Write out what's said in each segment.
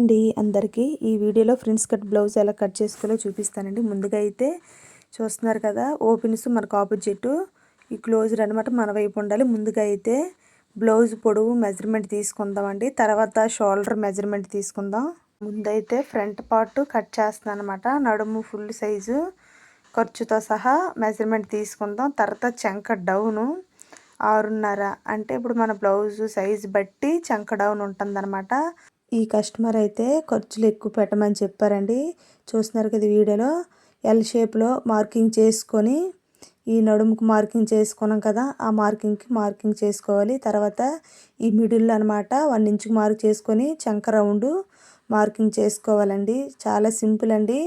అండి. అందరికీ ఈ వీడియోలో ఫ్రెండ్స్ కట్ బ్లౌజ్ ఎలా కట్ చేసుకోవాలో చూపిస్తానండి. ముందుగా అయితే చూస్తున్నారు కదా ఓపెన్స్ మనకు ఆపోజిట్. ఈ క్లోజర్ అనమాట మన వైపు ఉండాలి. ముందుగా అయితే బ్లౌజ్ పొడవు మెజర్మెంట్ తీసుకుందామండి. తర్వాత షోల్డర్ మెజర్మెంట్ తీసుకుందాం. ముందైతే ఫ్రంట్ పార్ట్ కట్ చేస్తున్నాను అనమాట నడుము ఫుల్ సైజు ఖర్చుతో సహా మెజర్మెంట్ తీసుకుందాం. తర్వాత చెంక డౌను ఆరున్నర. అంటే ఇప్పుడు మన బ్లౌజ్ సైజ్ బట్టి చంక డౌన్ ఉంటుందన్నమాట. ఈ కస్టమర్ అయితే ఖర్చులు ఎక్కువ పెట్టమని చెప్పారండి. చూస్తున్నారు కదా వీడియోలో. ఎల్ షేప్లో మార్కింగ్ చేసుకొని ఈ నడుముకు మార్కింగ్ చేసుకున్నాం కదా ఆ మార్కింగ్కి మార్కింగ్ చేసుకోవాలి. తర్వాత ఈ మిడిల్ అనమాట వన్ ఇంచుకి మార్క్ చేసుకొని చంక రౌండ్ మార్కింగ్ చేసుకోవాలండి. చాలా సింపుల్ అండి.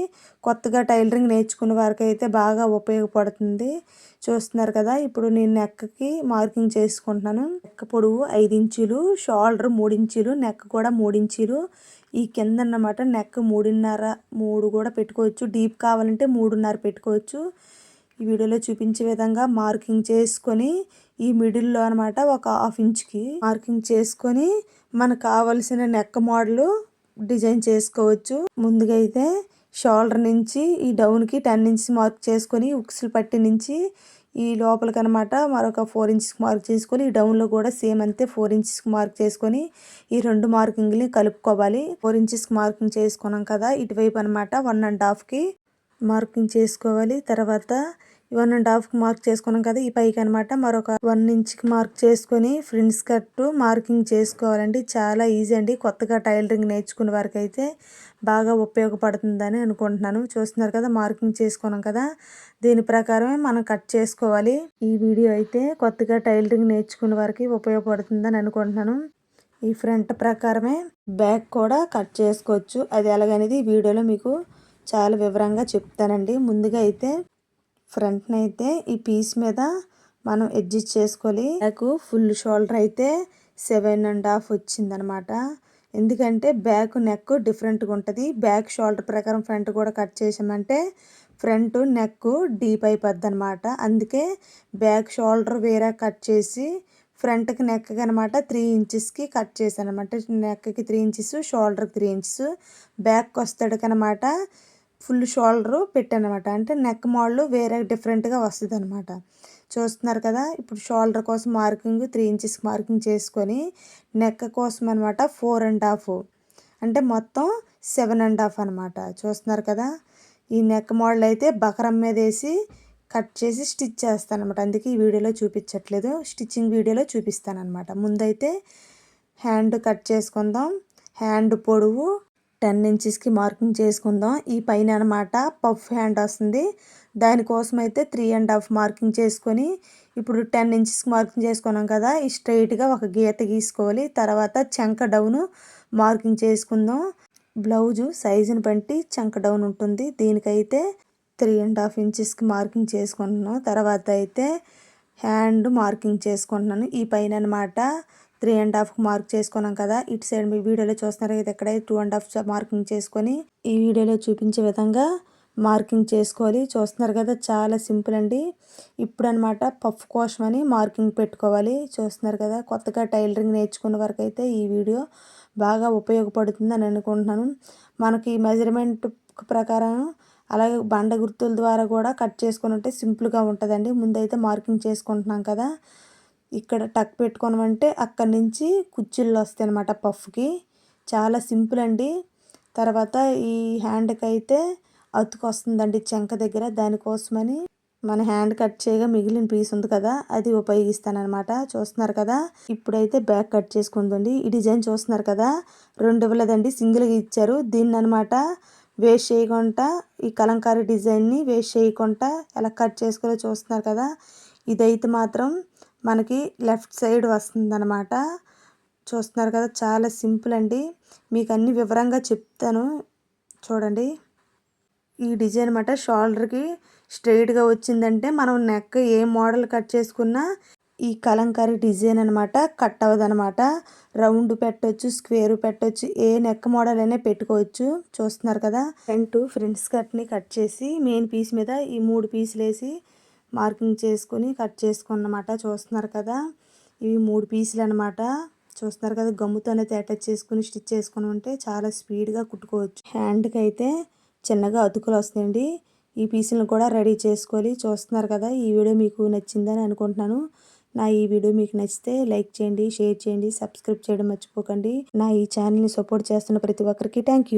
కొత్తగా టైలరింగ్ నేర్చుకున్న వారికి అయితే బాగా ఉపయోగపడుతుంది. చూస్తున్నారు కదా ఇప్పుడు నేను నెక్కకి మార్కింగ్ చేసుకుంటున్నాను. నెక్క పొడవు ఐదు ఇంచులు షోల్డర్ మూడు ఇంచులు నెక్ కూడా మూడు ఇంచులు. ఈ కింద అన్నమాట నెక్ మూడున్నర మూడు కూడా పెట్టుకోవచ్చు. డీప్ కావాలంటే మూడున్నర పెట్టుకోవచ్చు. ఈ వీడియోలో చూపించే విధంగా మార్కింగ్ చేసుకొని ఈ మిడిల్లో అనమాట ఒక హాఫ్ ఇంచ్కి మార్కింగ్ చేసుకొని మనకు కావలసిన నెక్ మోడలు డిజైన్ చేసుకోవచ్చు. ముందుగా అయితే షోల్డర్ నుంచి ఈ డౌన్కి టెన్ ఇంచెస్ మార్క్ చేసుకొని ఉక్సులు పట్టి నుంచి ఈ లోపలికి అనమాట మరొక ఫోర్ ఇంచెస్కి మార్క్ చేసుకొని ఈ డౌన్లో కూడా సేమ్ అంతే ఫోర్ ఇంచెస్కి మార్క్ చేసుకొని ఈ రెండు మార్కింగ్ని కలుపుకోవాలి. ఫోర్ ఇంచెస్కి మార్కింగ్ చేసుకున్నాం కదా ఇటువైపు అనమాట వన్ అండ్ హాఫ్కి మార్కింగ్ చేసుకోవాలి. తర్వాత వన్ అండ్ హాఫ్ మార్క్ చేసుకున్నాం కదా ఈ పైకి అనమాట మరొక వన్ ఇంచ్కి మార్క్ చేసుకొని ఫ్రిన్స్ కట్టు మార్కింగ్ చేసుకోవాలండి. చాలా ఈజీ అండి. కొత్తగా టైలరింగ్ నేర్చుకునే వారికి అయితే బాగా ఉపయోగపడుతుందని అనుకుంటున్నాను. చూస్తున్నారు కదా మార్కింగ్ చేసుకున్నాం కదా. దీని ప్రకారమే మనం కట్ చేసుకోవాలి. ఈ వీడియో అయితే కొత్తగా టైలరింగ్ నేర్చుకునే వారికి ఉపయోగపడుతుందని అనుకుంటున్నాను. ఈ ఫ్రంట్ ప్రకారమే బ్యాక్ కూడా కట్ చేసుకోవచ్చు. అది ఎలాగనేది వీడియోలో మీకు చాలా వివరంగా చెప్తానండి. ముందుగా అయితే ఫ్రంట్ని అయితే ఈ పీస్ మీద మనం అడ్జస్ట్ చేసుకోవాలి నాకు ఫుల్ షోల్డర్ అయితే సెవెన్ అండ్ హాఫ్ వచ్చిందనమాట. ఎందుకంటే బ్యాక్ నెక్ డిఫరెంట్గా ఉంటుంది. బ్యాక్ షోల్డర్ ప్రకారం ఫ్రంట్ కూడా కట్ చేసామంటే ఫ్రంట్ నెక్ డీప్ అయిపోద్ది అనమాట అందుకే బ్యాక్ షోల్డర్ వేరే కట్ చేసి ఫ్రంట్కి నెక్ అనమాట త్రీ ఇంచెస్కి కట్ చేశాను అనమాట నెక్కి త్రీ ఇంచెస్ షోల్డర్కి త్రీ ఇంచెస్ బ్యాక్ వస్తాడుకనమాట. ఫుల్ షోల్డరు పెట్టానమాట. అంటే నెక్ మోడల్ వేరే డిఫరెంట్గా వస్తుంది అనమాట చూస్తున్నారు కదా ఇప్పుడు షోల్డర్ కోసం మార్కింగ్ త్రీ ఇంచెస్ మార్కింగ్ చేసుకొని నెక్ కోసం అనమాట ఫోర్ అండ్ హాఫ్ అంటే మొత్తం సెవెన్ అండ్ హాఫ్ అనమాట చూస్తున్నారు కదా ఈ నెక్ మోడల్ అయితే బకరం మీద వేసి కట్ చేసి స్టిచ్ చేస్తాను అనమాట అందుకే ఈ వీడియోలో చూపించట్లేదు. స్టిచ్చింగ్ వీడియోలో చూపిస్తాను అనమాట ముందైతే హ్యాండ్ కట్ చేసుకుందాం. హ్యాండ్ పొడవు టెన్ ఇంచెస్కి మార్కింగ్ చేసుకుందాం. ఈ పైన అనమాట పఫ్ హ్యాండ్ వస్తుంది. దానికోసం అయితే త్రీ అండ్ హాఫ్ మార్కింగ్ చేసుకొని ఇప్పుడు టెన్ ఇంచెస్కి మార్కింగ్ చేసుకున్నాం కదా ఈ స్ట్రైట్గా ఒక గీత గీసుకోవాలి. తర్వాత చంక డౌను మార్కింగ్ చేసుకుందాం. బ్లౌజు సైజుని బట్టి చంక డౌన్ ఉంటుంది. దీనికైతే త్రీ అండ్ హాఫ్ ఇంచెస్కి మార్కింగ్ చేసుకుంటున్నాం. తర్వాత అయితే హ్యాండ్ మార్కింగ్ చేసుకుంటున్నాను. ఈ పైన అనమాట త్రీ అండ్ హాఫ్ మార్క్ చేసుకున్నాం కదా. ఇటు సైడ్ మీ వీడియోలో చూస్తున్నారు కదా ఎక్కడ టూ అండ్ హాఫ్ మార్కింగ్ చేసుకొని ఈ వీడియోలో చూపించే విధంగా మార్కింగ్ చేసుకోవాలి. చూస్తున్నారు కదా చాలా సింపుల్ అండి. ఇప్పుడు అనమాట పఫ్ కోసం అని మార్కింగ్ పెట్టుకోవాలి. చూస్తున్నారు కదా కొత్తగా టైలరింగ్ నేర్చుకున్న వరకు అయితే ఈ వీడియో బాగా ఉపయోగపడుతుంది అని అనుకుంటున్నాను. మనకి మెజర్మెంట్ ప్రకారం అలాగే బండ గుర్తుల ద్వారా కూడా కట్ చేసుకుని ఉంటే సింపుల్గా ఉంటుందండి. ముందైతే మార్కింగ్ చేసుకుంటున్నాం కదా. ఇక్కడ టక్ పెట్టుకోనమంటే అక్కడి నుంచి కుచ్చిళ్ళు వస్తాయి అనమాట పఫ్కి. చాలా సింపుల్ అండి తర్వాత ఈ హ్యాండ్కి అయితే అతుకొస్తుందండి చెంక దగ్గర. దానికోసమని మన హ్యాండ్ కట్ చేయగా మిగిలిన పీస్ ఉంది కదా అది ఉపయోగిస్తానమాట చూస్తున్నారు కదా? ఇప్పుడైతే బ్యాక్ కట్ చేసుకుందండి. ఈ డిజైన్ చూస్తున్నారు కదా? రెండు ఇవ్వలేదండి సింగిల్గా ఇచ్చారు. దీన్ని అనమాట వేస్ట్ చేయకుండా ఈ కలంకారీ డిజైన్ని వేస్ట్ చేయకుండా ఎలా కట్ చేసుకోవాలో చూస్తున్నారు కదా? ఇదైతే మాత్రం మనకి లెఫ్ట్ సైడ్ వస్తుందన్నమాట. చూస్తున్నారు కదా చాలా సింపుల్ అండి. మీకు అన్ని వివరంగా చెప్తాను. చూడండి. ఈ డిజైన్ అనమాట షోల్డర్కి స్ట్రైట్గా వచ్చిందంటే మనం నెక్ ఏ మోడల్ కట్ చేసుకున్నా ఈ కలంకారీ డిజైన్ అనమాట కట్ అవ్వదనమాట రౌండ్ పెట్టవచ్చు స్క్వేర్ పెట్టవచ్చు ఏ నెక్ మోడల్ అయినా పెట్టుకోవచ్చు. చూస్తున్నారు కదా ఫ్రంట్ ఫ్రంట్స్ కట్ని కట్ చేసి మెయిన్ పీస్ మీద ఈ మూడు పీసులు వేసి మార్కింగ్ చేసుకొని కట్ చేసుకున్నమాట. చూస్తున్నారు కదా? ఇవి మూడు పీసులు అనమాట చూస్తున్నారు కదా? గమ్ముతో అయితే అటాచ్ చేసుకుని స్టిచ్ చేసుకుని ఉంటే చాలా స్పీడ్గా కుట్టుకోవచ్చు. హ్యాండ్కి అయితే చిన్నగా అతుకులు వస్తాయండి. ఈ పీసులను కూడా రెడీ చేసుకోవాలి. చూస్తున్నారు కదా? ఈ వీడియో మీకు నచ్చిందని అనుకుంటున్నాను. నా ఈ వీడియో మీకు నచ్చితే లైక్ చేయండి షేర్ చేయండి సబ్స్క్రైబ్ చేయడం మర్చిపోకండి. నా ఈ ఛానల్ని సపోర్ట్ చేస్తున్న ప్రతి ఒక్కరికి థ్యాంక్ యూ